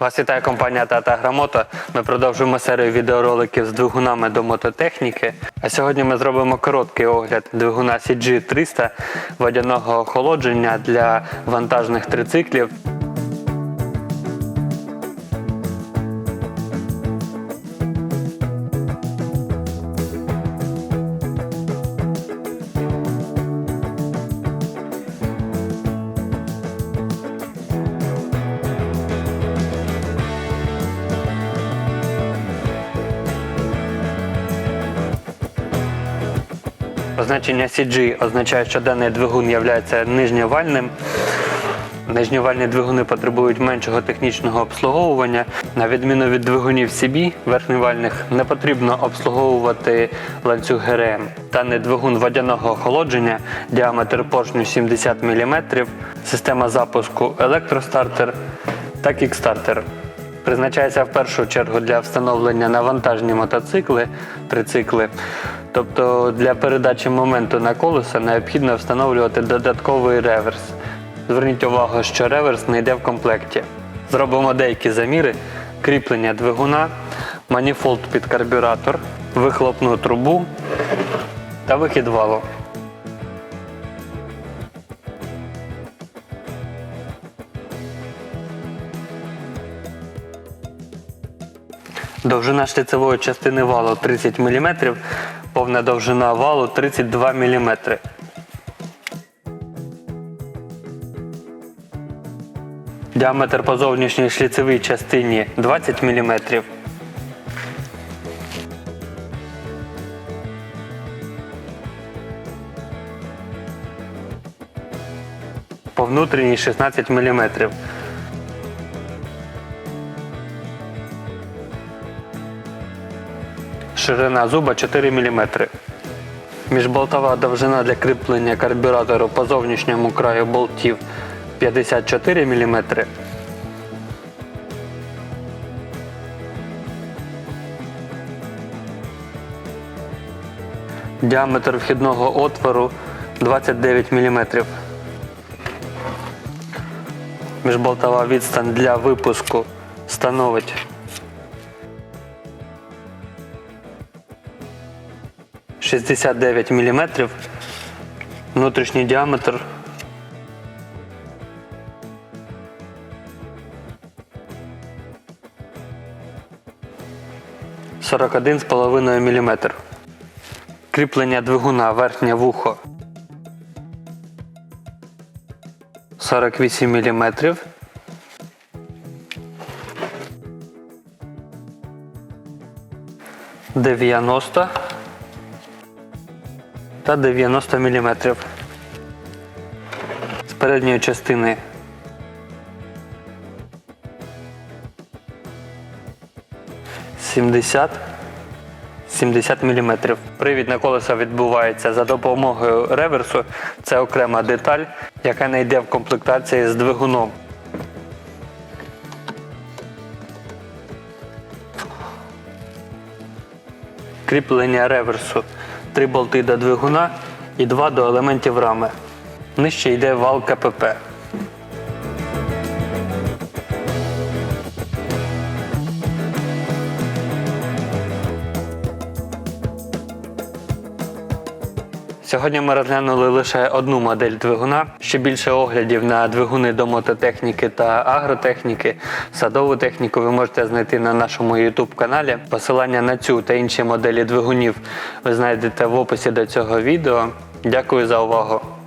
Вас вітає компанія Тата Грамота. Ми продовжуємо серію відеороликів з двигунами до мототехніки. А сьогодні ми зробимо короткий огляд двигуна CG300 водяного охолодження для вантажних трициклів. Позначення CG означає, що даний двигун є нижньовальним. Нижньовальні двигуни потребують меншого технічного обслуговування. На відміну від двигунів CB верхньовальних не потрібно обслуговувати ланцюг ГРМ. Даний двигун водяного охолодження, діаметр поршню 70 мм, система запуску електростартер та кікстартер. Призначається в першу чергу для встановлення на вантажні мотоцикли, трицикли. Тобто для передачі моменту на колеса необхідно встановлювати додатковий реверс. Зверніть увагу, що реверс не йде в комплекті. Зробимо деякі заміри, кріплення двигуна, маніфолд під карбюратор, вихлопну трубу та вихід валу. Довжина шліцевої частини валу 30 мм, повна довжина валу 32 мм. Діаметр по зовнішній шліцевій частині 20 мм. По внутрішній 16 мм. Ширина зуба 4 мм. Міжболтова довжина для кріплення карбюратору по зовнішньому краю болтів 54 мм. Діаметр вхідного отвору 29 мм. Міжболтова відстань для випуску становить 69 мм. Внутрішній діаметр – 41,5 мм. Кріплення двигуна верхнє вухо 48 мм. Дев'яносто та 90 мм. З передньої частини сімдесят 70 мм. Привід на колеса відбувається за допомогою реверсу. Це окрема деталь, яка не йде в комплектації з двигуном. Кріплення реверсу. Три болти до двигуна і два до елементів рами. Нижче йде вал КПП. Сьогодні ми розглянули лише одну модель двигуна. Ще більше оглядів на двигуни до мототехніки та агротехніки, садову техніку ви можете знайти на нашому YouTube каналі. Посилання на цю та інші моделі двигунів ви знайдете в описі до цього відео. Дякую за увагу!